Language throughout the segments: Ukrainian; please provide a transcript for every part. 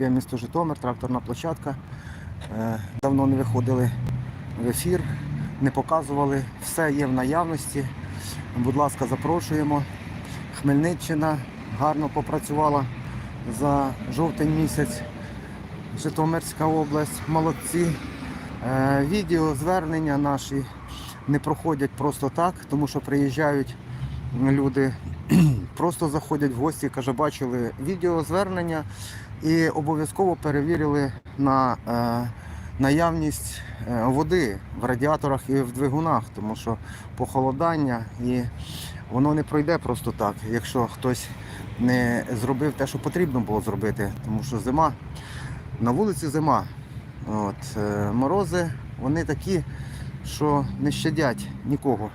Москві, місто Житомир, тракторна площадка. Е, Давно не виходили в ефір, не показували. Все є в наявності. Будь ласка, запрошуємо. Хмельниччина гарно попрацювала за жовтень місяць. Житомирська область, молодці. Е, Відео, звернення наші не проходять просто так, тому що приїжджають люди, просто заходять в гості, каже, бачили відео звернення і обов'язково перевірили на е, наявність е, води в радіаторах і в двигунах, тому що похолодання і воно не пройде просто так, якщо хтось не зробив те, що потрібно було зробити, тому що зима, на вулиці зима. От, е, морози, вони такі, що не щадять нікого.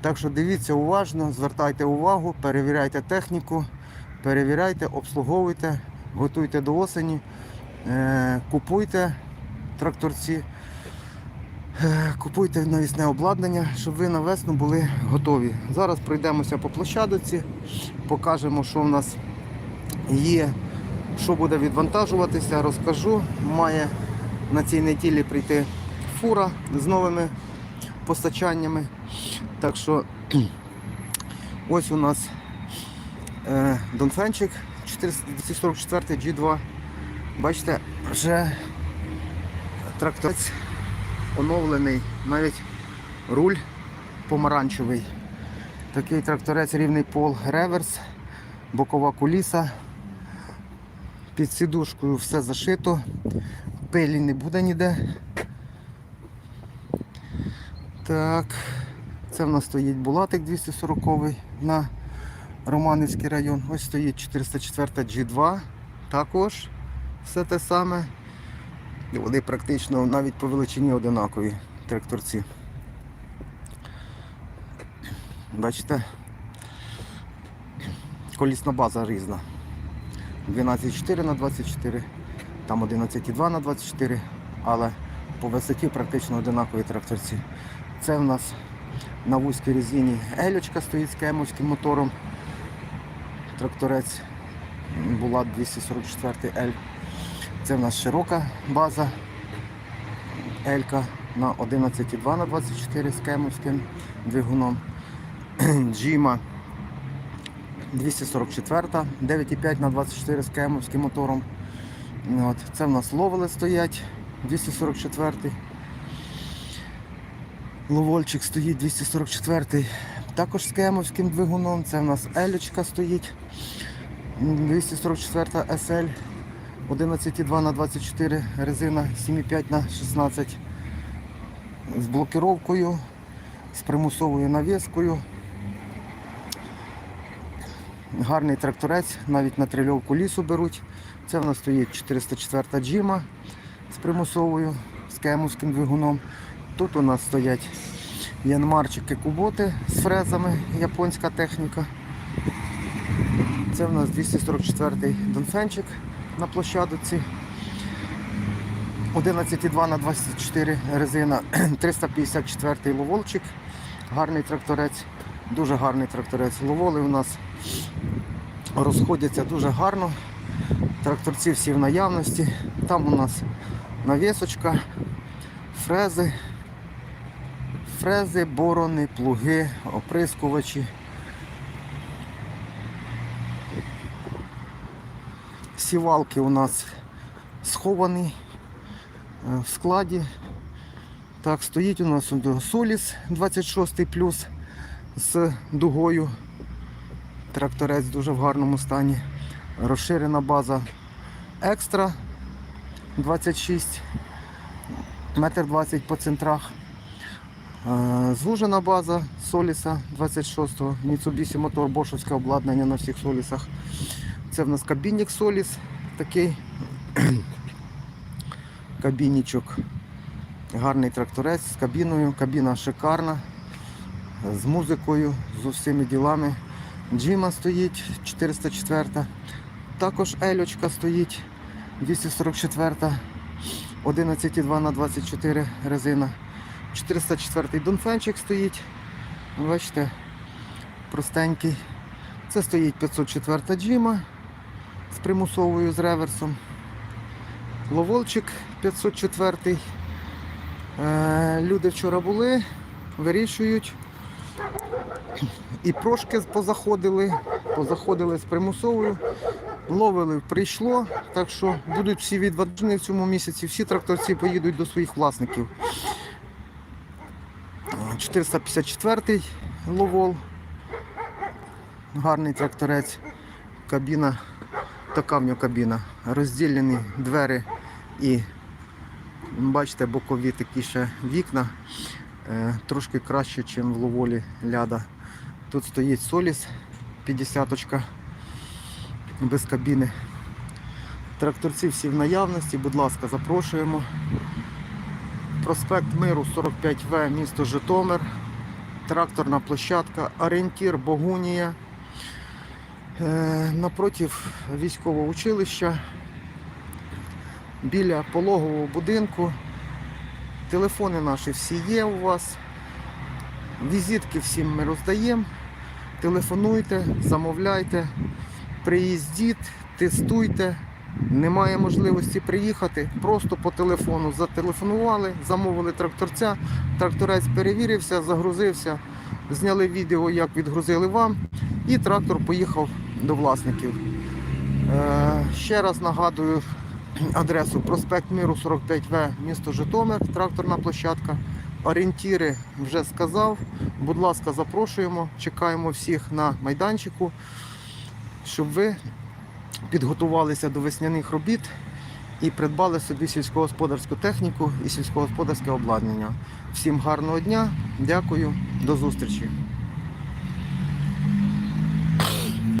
Так що дивіться уважно, звертайте увагу, перевіряйте техніку, перевіряйте, обслуговуйте, готуйте до осені, е, купуйте тракторці, е, купуйте навісне обладнання, щоб ви на весну були готові. Зараз пройдемося по площадці, покажемо, що в нас є, що буде відвантажуватися, розкажу. Має на цій неділі прийти фура з новими постачаннями. Так що ось у нас е, Донфенчик 444 G2. Бачите, вже тракторець оновлений, навіть руль помаранчевий. Такий тракторець рівний пол реверс, бокова куліса. Під сідушкою все зашито, пилі не буде ніде. Так, це в нас стоїть Булатик 240 на Романівський район. Ось стоїть 404 G2. Також все те саме. І вони практично навіть по величині одинакові тракторці. Бачите? Колісна база різна. 12,4 на 24, там 11,2 на 24, але по висоті практично одинакові тракторці. Це в нас на вузькій резині елючка стоїть з кемовським мотором. Тракторець була 244 L. Це в нас широка база Елька на 11,2 на 24 з кемовським двигуном. Джима 244, 9,5 на 24 з кемовським мотором. От. Це в нас ловели стоять 244. Ловольчик стоїть 244 також з кемовським двигуном. Це в нас Елечка стоїть 244 SL 11,2 на 24 резина 7,5 на 16 з блокировкою, з примусовою навіскою. Гарний тракторець, навіть на трильовку лісу беруть. Це в нас стоїть 404 джима з примусовою, з кемовським двигуном. Тут у нас стоять янмарчики куботи з фрезами, японська техніка. Це в нас 244-й донфенчик на площадці. 11,2 на 24 резина, 354-й ловолчик, гарний тракторець, дуже гарний тракторець. Ловоли у нас розходяться дуже гарно. Тракторці всі в наявності. Там у нас навісочка, фрези, фрези, борони, плуги, оприскувачі. Сівалки у нас сховані е, в складі. Так, стоїть у нас Соліс 26 плюс з дугою. Тракторець дуже в гарному стані. Розширена база екстра 26, метр 20 по центрах. Е, Звужена база Соліса 26-го, Mitsubishi мотор, бошовське обладнання на всіх солісах. Це в нас кабінник Соліс, такий кабінничок. Гарний тракторець з кабіною, кабіна шикарна, з музикою, з усіма ділами. Джима стоїть 404. Також Ельочка стоїть 244, 11,2 на 24 резина. 404 Донфенчик стоїть. Бачите, простенький. Це стоїть 504 джима з примусовою з реверсом. Ловольчик 504. Е, Люди вчора були, вирішують. І прошки позаходили, позаходили з примусовою, ловили, прийшло, так що будуть всі відведені в цьому місяці, всі тракторці поїдуть до своїх власників. Е, 454 ловол, гарний тракторець, кабіна, така в нього кабіна, розділені двері і бачите, бокові такі ще вікна, е, трошки краще, ніж в ловолі ляда. Тут стоїть Соліс 50 без кабіни. Тракторці всі в наявності, будь ласка, запрошуємо. Проспект Миру 45В, місто Житомир. Тракторна площадка, орієнтір Богунія. Е, напротив військового училища. Біля пологового будинку. Телефони наші всі є у вас. Візитки всім ми роздаємо. Телефонуйте, замовляйте, приїздіть, тестуйте. Немає можливості приїхати. Просто по телефону зателефонували, замовили тракторця. Тракторець перевірився, загрузився, зняли відео, як відгрузили вам, і трактор поїхав до власників. Е, ще раз нагадую адресу проспект Миру 45В, місто Житомир, тракторна площадка. Орієнтіри вже сказав. Будь ласка, запрошуємо, чекаємо всіх на майданчику, щоб ви підготувалися до весняних робіт і придбали собі сільськогосподарську техніку і сільськогосподарське обладнання. Всім гарного дня, дякую, до зустрічі.